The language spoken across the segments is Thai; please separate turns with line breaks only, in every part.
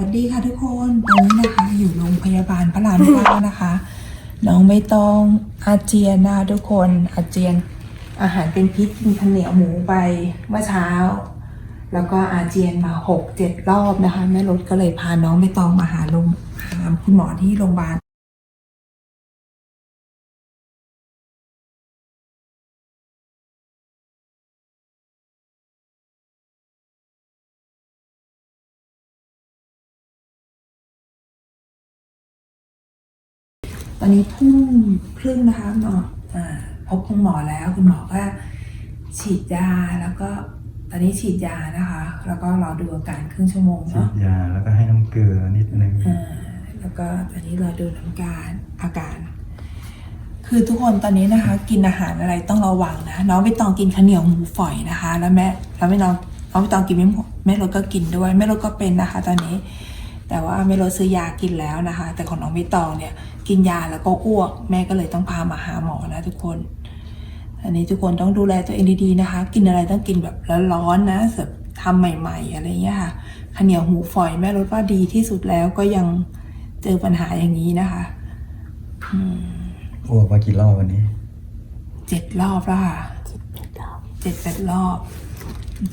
วัสดีค่ะทุกคนตอนนี้นะคะ อยู่โรงพยาบาลพระรามเก้านะคะ น้องไม่ต้องอาเจียนนะทุกคนอาเจียนอาหารเป็นพิษกินข้าวเหนียวหมูไปเมื่อเช้า แล้วก็อาเจียนมาหกเจ็ดรอบนะคะแม่รถก็เลยพาน้องไม่ต้องมาหาโรงพยาบาลคุณหมอที่โรงพยาบาล ตอนนี้ทุ่มครึ่งนะคะหมออ่าพบคุณหมอแล้วคุณหมอก็ฉีดยาแล้วก็ตอนนี้ฉีดยานะคะ แล้วก็รอดูอาการครึ่งชั่วโมง
ฉี
เนาะ
ดยาแล้วก็ให้น้ำเกลือนิดนึง
อ่าแล้วก็ตอนนี้รอดูน้ำการอาการ คือทุกคนตอนนี้นะคะ กินอาหารอะไรต้องระวังนะน้องไม่ต้องกินข้าวเหนียวหมูฝอยนะคะ แล้วแม่แล้วไม่น้องน้องไม่ต้องกินไม่หมดแม่รถก็กินด้วยแม่รถก็เป็นนะคะ ตอนนี้ แต่ว่าแม่รถซื้อยากินแล้วนะคะ แต่ของน้องไม่ตองเนี่ยกินยาแล้วก็อ้วก แม่ก็เลยต้องพามาหาหมอนะทุกคน อันนี้ทุกคนต้องดูแลตัวเองดีๆนะคะ กินอะไรต้องกินแบบร้อนๆนะแบบทำใหม่ ๆ อะไรเงี้ยค่ะข้าวเหนียวหูฝอยแม่รถว่าดีที่สุดแล้วก็ยังเจอปัญหาอย่างนี้นะคะ
อ้วกมากี่รอบวันนี้
เจ็ดรอบแล้วค่ะเจ็ดแปดรอบ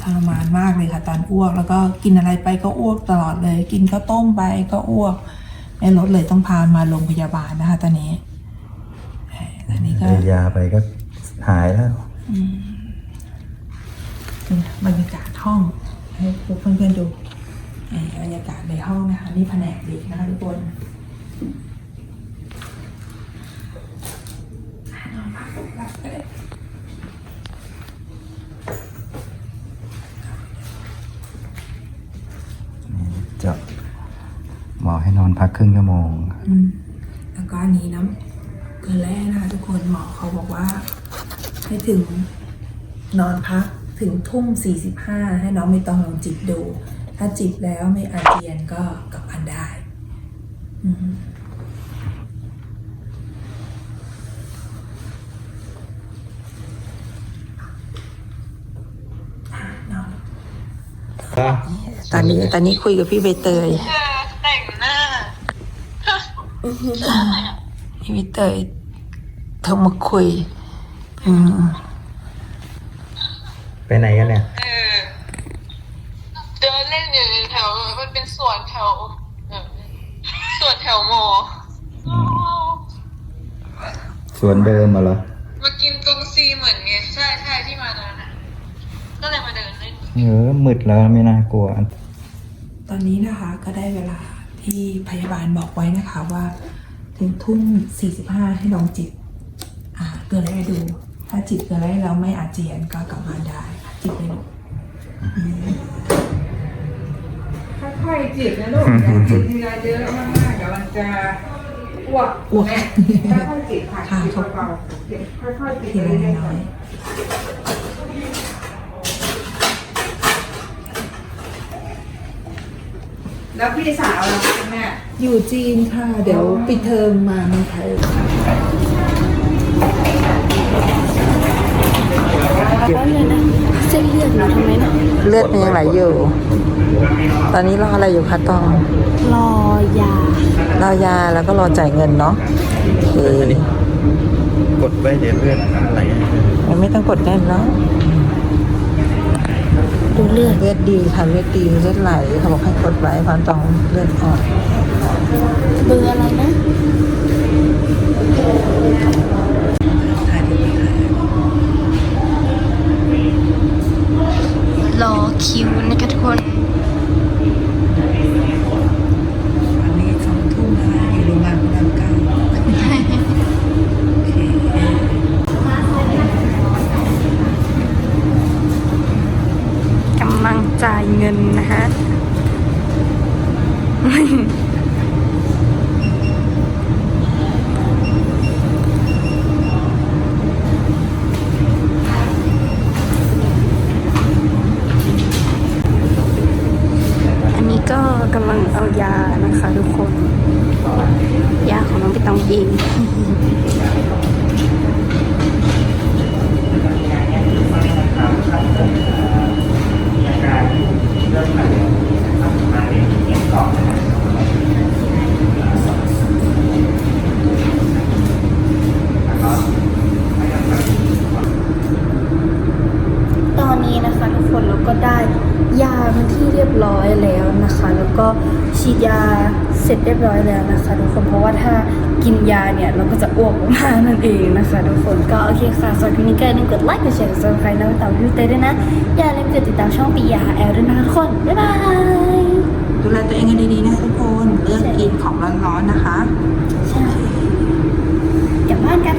ทรมานมากเลยค่ะตอนอ้วก แล้วก็กินอะไรไปก็อ้วกตลอดเลย กินข้าวต้มไปก็อ้วกแม่รถเลยต้องพามาโรงพยาบาลนะคะ ตอนนี้เอ่อตอนนี้ก็
ได้ยาไปก็หายแล้ว
นี่นะบรรยากาศห้องให้ทุกเพื่อนๆดูอ่าบรรยากาศในห้องนะคะนี่แผนกเด็กนะคะทุกคน
ให้นอนพักครึ่งชั่วโมง
อืมแล้วก็อันนี้น้ำเกลือแร่นะคะทุกคนหมอเขาบอกว่า ให้ถึงนอนพักถึงทุ่มสี่สิบห้าให้น้องไม่ต้องลองจิบดู ถ้าจิบแล้วไม่อาเจียนก็กลับบ้านได้อืมอะนอน ตอนนี้ตอนนี้คุยกับพี่ใบเตย
เออแต่งหน้า
พี่ใบเตยโทรมาคุย อืม
ไปไหนกันเนี่ย
เออเดินเล่นอยู่แถว มันเป็นสวนแถวเออสวนแถวมอ
สวนเดิมมาเหรอ
มากินตรงซีเหมือนไง ใช่ใช่ที่มานั้นน่ะก็เลยมาเดินเล่น
เออมืดแล้วไม่น่ากลัว
ตอนนี้นะคะก็ได้เวลา ที่พยาบาลบอกไว้นะคะว่า ถึงทุ่ม 45 ให้ลองจิบอ่าเกลือแร่ดู ถ้าจิบเกลือแร่แล้วไม่อาเจียนก็กลับบ้านได้ จิบได้ลูก
ค่อยๆจิบนะลูกอย่าจิบทีละเยอะมากๆเดี๋ยวมันจะอ้วก
อ้วก
ค่อยๆจิบค่ะ
ค่ะ
จิบเบาๆจิบค่อยๆจิบ
ที
ไป
ละ
เรื่อย
น้อย
แล้วพี่สาวเราคุณแม่
ๆอยู่จีนค่ะ เดี๋ยวปิดเทอมมาเมืองไทย
เส้นเลือดหนูทำไมนะ
เลือดมันยังไหลอยู่ ตอนนี้รออะไรอยู่คะตอง
รอยาร
อยาแล้วก็รอจ่ายเงินเนาะโอเค
กดไปเดี๋ยวเลือดไหล
ไม่ต้องกดแน่นเนาะ
ดูเลือด
เลือดดีค่ะเลือดดีเลือดไหลเขาบอกให้กดไว้ความต้องเลือดออก
เบอร์อะไรนะ รอคิวนะคะทุกคน
วันนี้สองทุ่มนะคะอยู่โรงพยาบาลพระรามเก้าโอเค
กำลังจ่ายเงินนะฮะ อันนี้ก็กำลังเอายานะคะทุกคน ยาของน้องไปตองเอง ดยาเสร็จเรียบร้อยแล้วนะคะทุกคนเพราะว่าถ้ากินยาเนี่ยเราก็จะอ้วกออกมานั่นเองนะคะทุกคนก็โอเคค่ะสำหรับคลิปนี้ก็อย่าลืมกดไลค์กดแชร์กดซับสไครต์น้องเต่าพิวเต้ด้วยนะ อย่าลืมกดติดตามช่องปียาแอลด้วยนะคะทุกคน บ๊ายบาย
ดูแลตัวเองกันดีๆนะทุกคนเลือกกินของร้อนๆนะคะ
ใช่กลับบ้านกัน